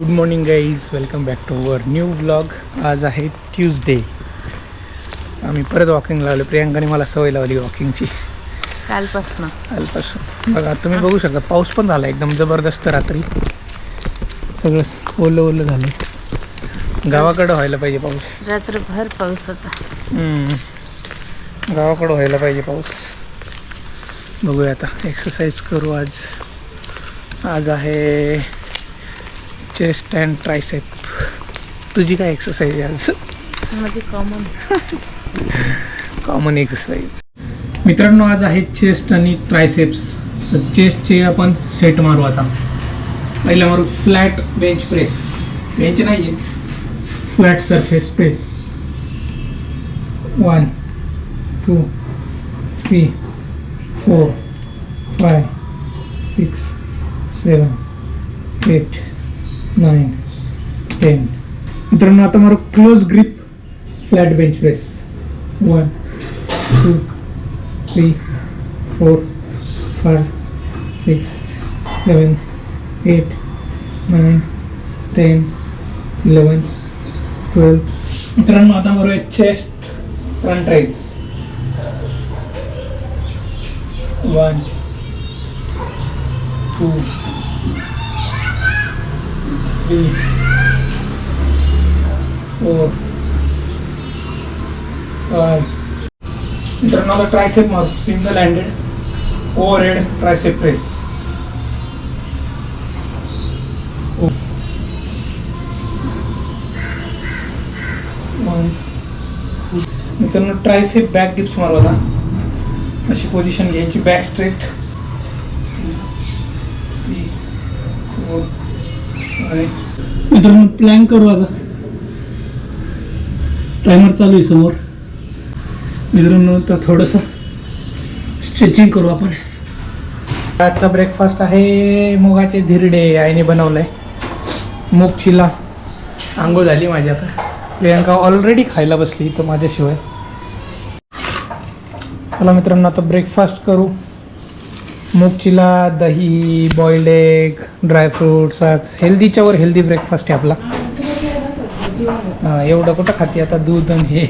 Good morning guys welcome back to our new blog आज आहे Tuesday आम्ही परत वॉकिंगला आलो. प्रियांकाने मला सवय लावली वॉकिंगची कालपासनं. कालपासून. बघा तुम्ही बघू शकता पाऊस पण झाला. एकदम जबरदस्त रात्री. सगळं ओलं ओलं झालं. गावाकडं व्हायला पाहिजे पाऊस. रात्रभर पाऊस होता. गावाकडं व्हायला पाहिजे पाऊस. बघूया आता. एक्सरसाइज करू आज. आज आहे चेस्ट अँड ट्रायसेप तुझी काय एक्सरसाइज आहे आज? मध्ये कॉमन कॉमन एक्सरसाइज मित्रांनो आज आहे चेस्ट आणि ट्रायसेप्स तर चेस्टचे आपण सेट मारू आता. पहिला मारू फ्लॅट बेंच प्रेस बेंच नाही आहे flat surface press one two three four five six seven eight nine ten मित्रांनो आता मारू close grip flat bench press one two three four five six seven eight nine ten eleven twelve मित्रांनो आता मारूया chest front raises one two three four five मित्रांनो आता tricep मारू single handed overhead tricep press मित्रांनो tricep back dips मारू आता अशी position घ्यायची बॅक स्ट्रेट मित्रांनो प्लॅन करू आता. टायमर चालू आहे समोर. मित्रांनो तर थोडंसं स्ट्रेचिंग करू आपण. आजचा ब्रेकफास्ट आहे मुगाचे धिरडे आईने बनवलंय. मूग चिला आंघोळ झाली माझी आता. प्रियांका ऑलरेडी खायला बसली तर माझ्याशिवाय. चला मित्रांनो आता ब्रेकफास्ट करू. मुगचिला दही बॉइल्ड एग ड्रायफ्रुट्स आज हेल्दीच्यावर हेल्दी ब्रेकफास्ट आहे आपला. एवढं कुठं खाते आता दूध आणि हे?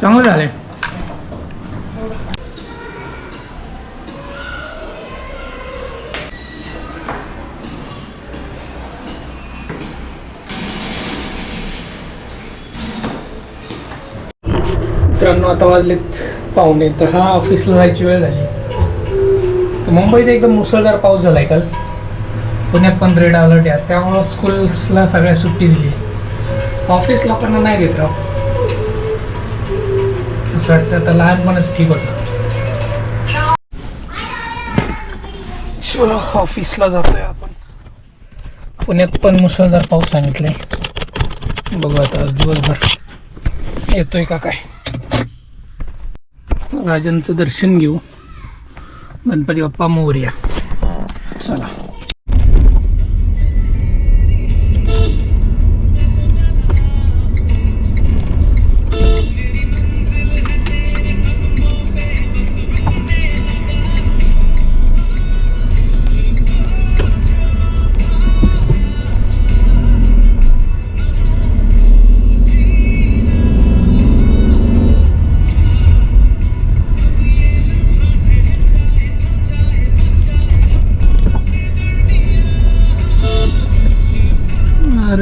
चांगलं झालंय. मित्रांनो आता वाजलेत पाहुणे तर हा ऑफिसला जायची वेळ झाली. तर मुंबईत एकदम मुसळधार पाऊस झालाय काल. पुण्यात पण रेड अलर्ट आहे. त्यामुळं स्कूल्सला सगळ्या सुट्टी दिली. ऑफिस लोकांना नाही देत राव. असं वाटतं आता लहानपणच ठीक होतं. ऑफिसला जातोय आपण. पुण्यात पण मुसळधार पाऊस सांगितलाय. बघू आता आज दिवसभर. येतोय का काय? राजांचं दर्शन घेऊ. गणपती बाप्पा मोर्या. चला.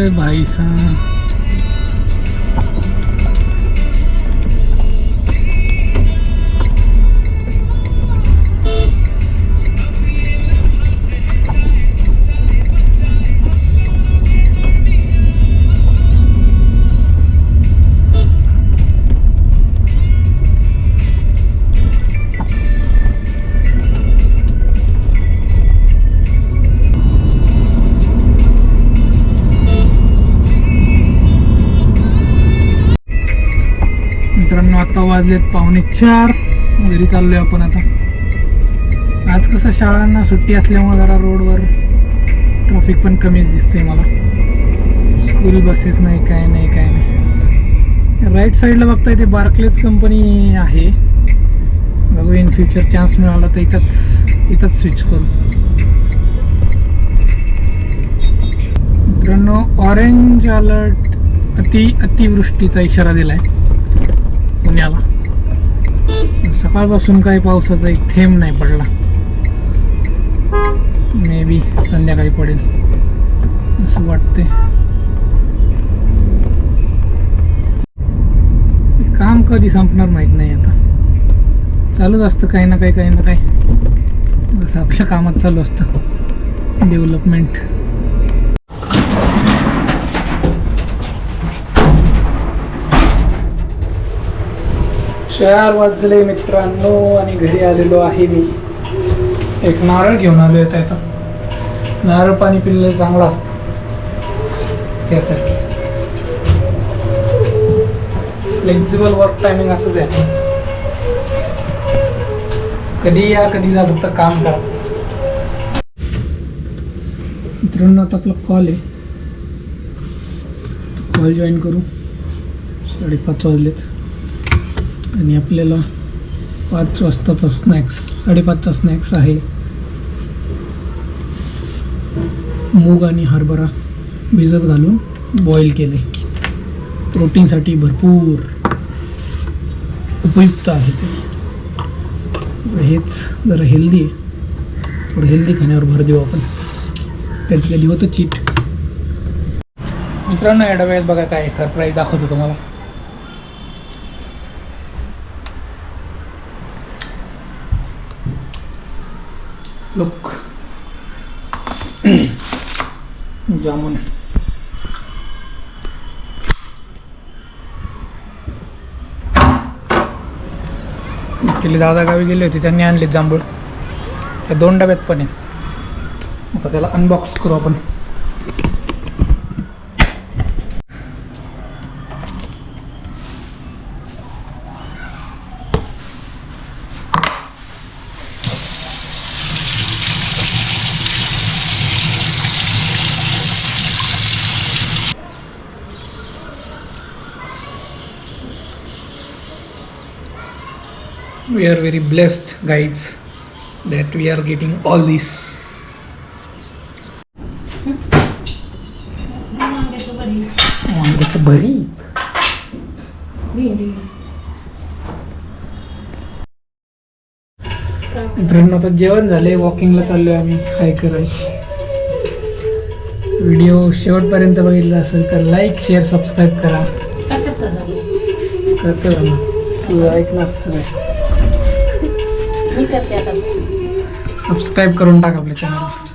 अरे भाई साहब. आता वाजलेत? पावणे चार. घरी चाललोय आपण आता. आज कसं शाळांना सुट्टी असल्यामुळे जरा रोडवर ट्रॅफिक पण कमीच दिसते मला. स्कूल बसेस नाही काय नाही काय नाही. राईट साईडला बघता इथे बार्कलेज कंपनी आहे. बघू इन फ्युचर चान्स मिळाला तर इथंच इथंच स्विच करू. मित्रांनो ऑरेंज अलर्ट अति अतिवृष्टीचा इशारा दिलाय. पुण्याला. सकाळपासून काही पावसाचा एक थेंब नाही पडला. मे बी संध्याकाळी पडेल असं वाटते काम कधी संपणार माहीत नाही आता. चालूच असतं काही ना काही काही ना काही. जसं आपल्या कामात चालू असतं. डेव्हलपमेंट चार वाजले मित्रांनो आणि घरी आलेलो आहे मी. एक नारळ घेऊन आलो येत आहे नारळ पाणी पिलेलं चांगलं असतं. त्यासाठी. फ्लेक्झिबल वर्क टायमिंग असंच आहे. कधी या कधी जा फक्त काम करा. मित्रांनो आता आपला कॉल आहे. कॉल जॉईन करू. साडेपाच वाजलेत. आणि आपल्याला पाच वाजताचा स्नॅक्स साडेपाचचा स्नॅक्स आहे. मूग आणि हरभरा भिजत घालून बॉईल केले. प्रोटीनसाठी भरपूर उपयुक्त आहे ते. हेच जरा हेल्दी आहे. थोडं हेल्दी खाण्यावर भर देऊ आपण. त्यात कधी होतं चीट. मित्रांनो या डब्यात बघा काय सरप्राईज दाखवतो तुम्हाला. लुक. जामुन. ॲक्च्युली दादा गावी गेले होते त्यांनी आणले जांभूळ. त्या दोन डब्यात पण आहे. आता त्याला अनबॉक्स करू आपण. We are very blessed guys that we are getting all this. वांग्याचं भरीत मित्रांनो आता जेवण झाले वॉकिंगला चाललोय आम्ही. हाय कराय व्हिडिओ शेवटपर्यंत बघितला असेल तर लाईक शेअर सबस्क्राईब करा. करतो ना. तू ऐकणार सगळं. मी करते आता. सबस्क्राईब करून टाक आपल्या चॅनल